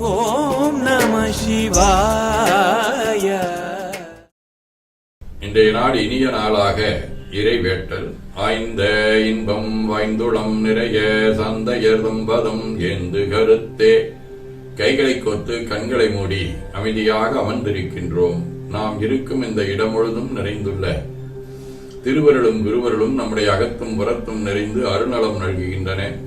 ஓம் நம சிவாய. இன்றைய நாள் இனிய நாளாக இறைவேட்டல். ஆய்ந்த இன்பம் வாய்ந்துளம் நிறைய சந்தையர் தம்பதம் என்று கருத்தே. கைகளை கோத்து கண்களை மூடி அமைதியாக அமர்ந்திருக்கின்றோம். நாம் இருக்கும் இந்த இடம் முழுதும் நிறைந்துள்ள. திருவருளும் குருவருளும் நம்முடைய அகத்தும் புறத்தும் நிறைந்து அருணலம் நல்குகின்றன.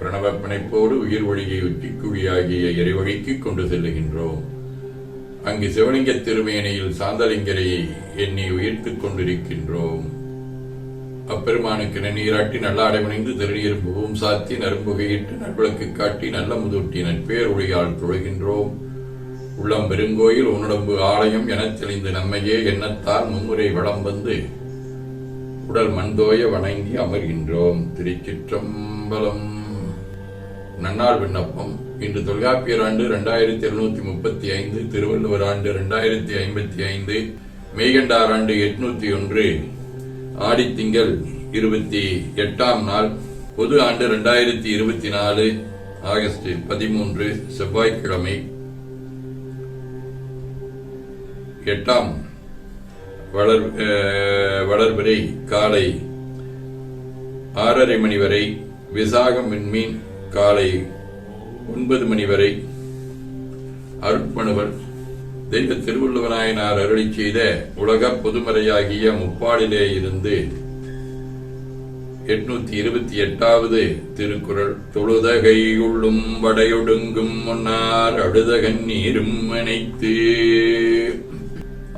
பிரணவ பிணைப்போடு உயிர் ஒழியை குவியாகிய இறைவகைக்கு கொண்டு செல்லுகின்றோம். அங்கு சிவலிங்க திருமேனியில் சாந்தலிங்கரை எண்ணி உயிர்த்துக் கொண்டிருக்கின்றோம். அப்பெருமானுக்கு நன்னீராட்டி நல்ல அடைமணிந்து திருநீர் பூவும் சாத்தி நரும்புகையிட்டு நல்விளக்கு காட்டி நல்ல முதுட்டி நட்பேர் ஒளியால் தொழுகின்றோம். உள்ளம் பெருங்கோயில் உன்னுடம்பு ஆலயம் எனத் தெளிந்து நம்மையே எண்ணத்தால் மும்முறை வளம் வந்து உடல் மண்தோய வணங்கி அமர்கின்றோம். திருச்சிற்றம்பலம் நன்னாள் விண்ணப்பம். இன்று தொல்காப்பியர் ஆண்டு இரண்டாயிரத்தி இருநூத்தி முப்பத்தி ஐந்து திருவள்ளுவர் ஆண்டு இரண்டாயிரத்தி ஐம்பத்தி ஐந்து மெய்கண்டார் ஆண்டு எட்நூத்தி ஒன்று ஆடித்திங்கள் இருபத்தி எட்டாம் நாள் பொது ஆண்டு இரண்டாயிரத்தி இருபத்தி நாலு ஆகஸ்ட் பதிமூன்று செவ்வாய்க்கிழமை. எட்டாம் வளர் வளர்பிறை காலை ஆறரை மணி வரை விசாகம் விண்மீன் காலை ஒன்பது மணி வரை அருட்பணுவர் தெய்வ திருவள்ளுவநாயனார் அருளி செய்த உலக பொதுமறையாகிய முப்பாடிலே இருந்து எட்நூத்தி இருபத்தி எட்டாவது திருக்குறள். தொழுதகை உள்ளும் வடையொடுங்கும் முன்னார் அழுதகன் நீரும் அணைத்து.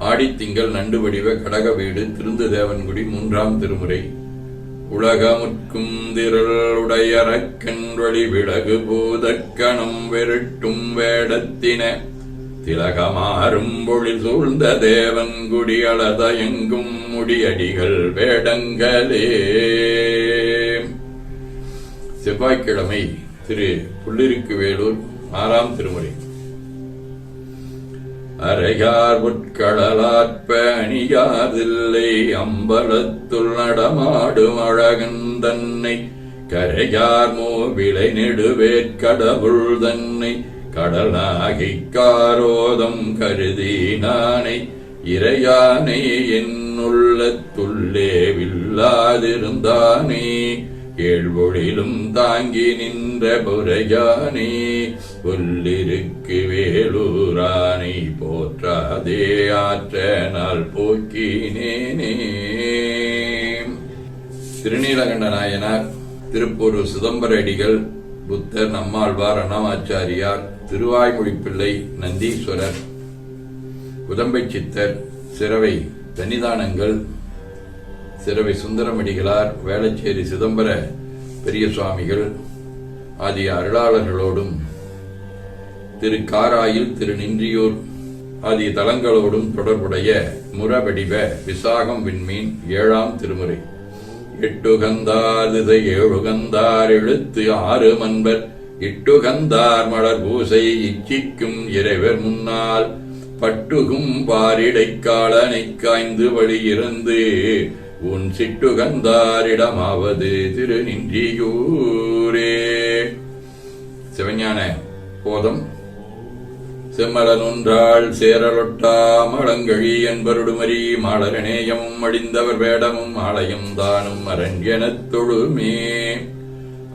ஆடித்திங்கள் நண்டு வடிவ கடக வீடு திருந்து தேவன்குடி மூன்றாம் திருமுறை. உலகமுற்கும் திரளுடையறக்கண் வழி விலகு பூதக்கணம் வெருட்டும் வேடத்தின திலகமாறும் பொழில் சூழ்ந்த தேவன்குடி அளதயங்கும் முடியடிகள் வேடங்களே. செவ்வாய்க்கிழமை திரு புள்ளிருக்கு வேலூர் ஆறாம் திருமுறை. அரையார் உட்கடலாற்ப அணியாதில்லை அம்பலத்துள் நடமாடும் அழகன் தன்னை. கரையார் மூவிலை நெடுவேற்கடவுள் தன்னை. கடலாகி காரோதம் கருதி நானை. இறையானை என்னுள்ளத்துள்ளே வில்லாதிருந்தானே. ஏழ்வொழிலும் தாங்கி நின்ற புரையானே புல்லிருக்கு வேலூரானை போற்றாதே ஆற்ற நாள் போக்கினேனே. திருநீலகண்ட நாயனார் திருப்பூர் சிதம்பரடிகள் புத்தர் நம்மாழ்வார் அண்ணாமாச்சாரியார் திருவாய்மொழி பிள்ளை நந்தீஸ்வரர் குதம்பை சித்தர் சிறவை தன்னிதானங்கள் சிறவை சுந்தரமடிகளார் வேளச்சேரி சிதம்பர பெரிய சுவாமிகள் ஆகிய அருளாளர்களோடும் திரு காராயில் திரு நின்றியூர் ஆகிய தலங்களோடும் தொடர்புடைய முறவடிவ விசாகம் விண்மீன் ஏழாம் திருமுறை. எட்டுகந்தார் திசை ஏழுகந்தார் எழுத்து ஆறு மன்பர் இட்டுகந்தார் மலர் பூசை இச்சிக்கும் இறைவர் முன்னால் பட்டுகும் பாரிடைக்காலனை காய்ந்து வழி இருந்து உன் சிட்டுகந்தாரிடமாவது திருநின்றியூரே. சிவஞான போதம் செம்மலனுன்றாள் சேரலொட்டா மளங்கழி என்பருடுமரி மாளரணேயமும் அடிந்தவர் வேடமும் ஆலயம் தானும் அரண் தொழுமே.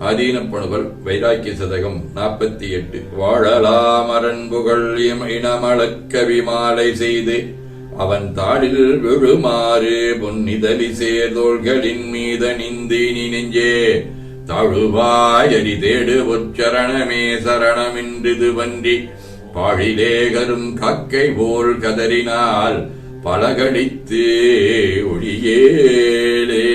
ஆதீனப்பணுவல் வைராக்கிய சதகம் நாற்பத்தி எட்டு. வாழலாம் அரண்புகள் இனமளக்கவி மாலை செய்து அவன் தாளில் விழுமாறு பொன்னிதலி சேர்தோள்களின் மீதணிந்தீனி நெஞ்சே தாழுவாயரி தேடு உச்சரணமே சரணமின்றிது வன்றி. பாழிலேகரும் கக்கை போல் கதறினால் பலகடித்து ஒளியேலே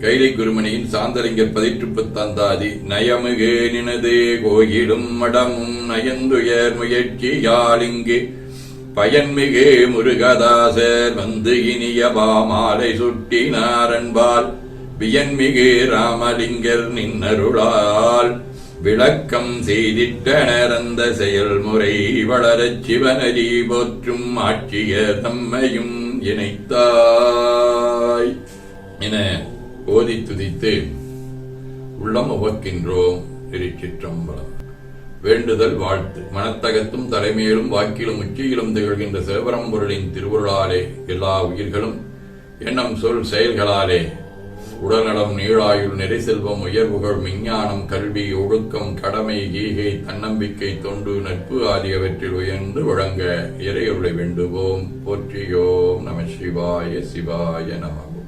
கைலை குருமணியின் சாந்தலிங்கர் பதிற்று பத்தாந்தாதி நயமுகே நினது கோயிலும் மடமும் நயந்துயர் முயற்சியால் இங்கு பயன்மிகு முருகதாசர் வந்து இனிய பாமாலை சுட்டினாரன்பால் வியன்மிகு ராமலிங்கர் நின்னருளால். விளக்கம் செய்திட்டனர் அந்த செயல்முறை வளரச் சிவனரி போற்றும் ஆட்சிய தம்மையும் இணைத்தாய். என ஓதி துதித்து உள்ளம் உவக்கின்றோம் திருச்சிற்றம்பலம். வேண்டுதல் வாழ்த்து. மனத்தகத்தும் தலைமையிலும் வாக்கிலும் உச்சியிலும் திகழ்கின்ற சிவபரம்பொருளின் திருவுருளாலே எல்லா உயிர்களும் எண்ணம் சொல் செயல்களாலே. உடல்நலம் நீழாயுள் நிறை செல்வம் உயர்வுகள் விஞ்ஞானம் கல்வி ஒழுக்கம் கடமை ஈகை தன்னம்பிக்கை தொண்டு நட்பு ஆகியவற்றில் உயர்ந்து வழங்க இறையருளை வேண்டுவோம். போற்றியோம் நம சிவாய சிவாய நமகும்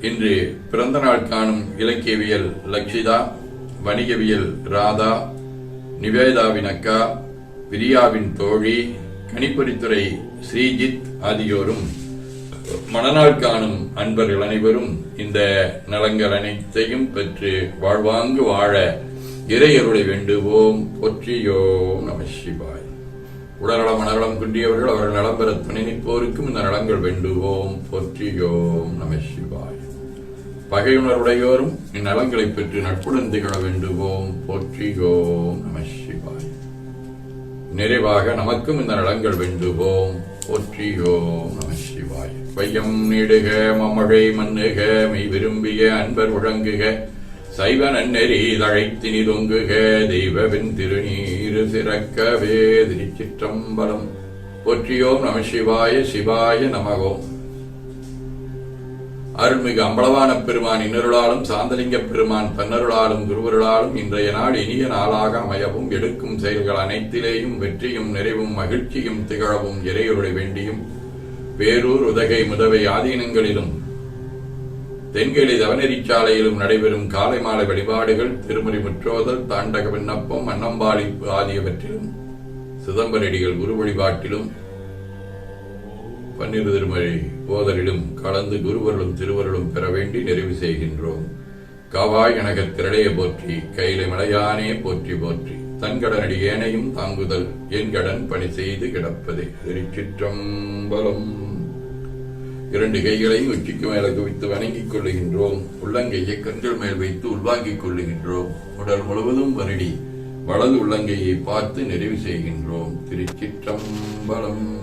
இன்று பிறந்த நாள் காணும் இலக்கியவியல் லக்ஷிதா வணிகவியல் ராதா நிவேதாவின் அக்கா பிரியாவின் தோழி கணிப்பொறித்துறை ஸ்ரீஜித் ஆகியோரும் மணநாள் காணும் அன்பர்கள் அனைவரும் இந்த நலங்கள் அனைத்தையும் பெற்று வாழ்வாங்கு வாழ இறையருளை வேண்டுவோம். போற்றியோம் நம சிவாய். உடல்நலம் மனநலம் குன்றியவர்கள் அவர்கள் நலம் பெற துணை நிற்போருக்கும் இந்த நலங்கள் வேண்டுவோம். போற்றியோம் நம சிவாய். பகையுணர்வுடையோரும் இந்நலங்களை பெற்று நட்புடன் திகழ வேண்டுவோம். போற்றியோம் நம சிவாய். நிறைவாக நமக்கும் இந்த நலங்கள் வேண்டுவோம். போற்றியோம் நம சிவாய். வையம் நீடுக மமழை மண்ணுக மெய் விரும்பிய அன்பர் முழங்குக. சைவ நன்னெறி தழைத்தினி தொங்குக தெய்வவின் திருநீரு சிறக்கவே திருச்சிற்றம்பலம். போற்றியோம் நம சிவாய சிவாய நமகோம். அருள்மிகு அம்பளவான பெருமான் இன்னருளாலும் சாந்தலிங்க பெருமான் தன்னருளாலும் குருவருளாலும் இன்றைய நாள் இனிய நாளாக அமையவும் எடுக்கும் செயல்கள் அனைத்திலேயும் வெற்றியும் நிறைவும் மகிழ்ச்சியும் திகழவும் இறையருளை வேண்டியும். பேரூர் உதகை முதவை ஆதீனங்களிலும் தென்கேலி தவநெறிச்சாலையிலும் நடைபெறும் காலை மாலை வழிபாடுகள் திருமுறை முற்றோதல் தாண்டக விண்ணப்பம் அன்னம்பாளிப்பு ஆகியவற்றிலும் சிதம்பரடிகள் குரு வழிபாட்டிலும் பன்னிரு திருமறை போதலிலும் கலந்து குருவர்களும் திருவருளும் பெற வேண்டி நிறைவு செய்கின்றோம். காவாய் எனகத் திரளைய போற்றி கையிலை மலையானே போற்றி போற்றி தன்கடனடி ஏனையும் தாங்குதல் என் கடன் பணி செய்து கிடப்பதே. திருச்சிற்றம்பலம். இரண்டு கைகளையும் உச்சிக்கு மேல குவித்து வணங்கிக் கொள்ளுகின்றோம். உள்ளங்கையை கண்கள் மேல் வைத்து உள்வாங்கிக் கொள்ளுகின்றோம். உடல் முழுவதும் வருடி வலது உள்ளங்கையை பார்த்து நிறைவு செய்கின்றோம். திருச்சிற்றம்பலம்.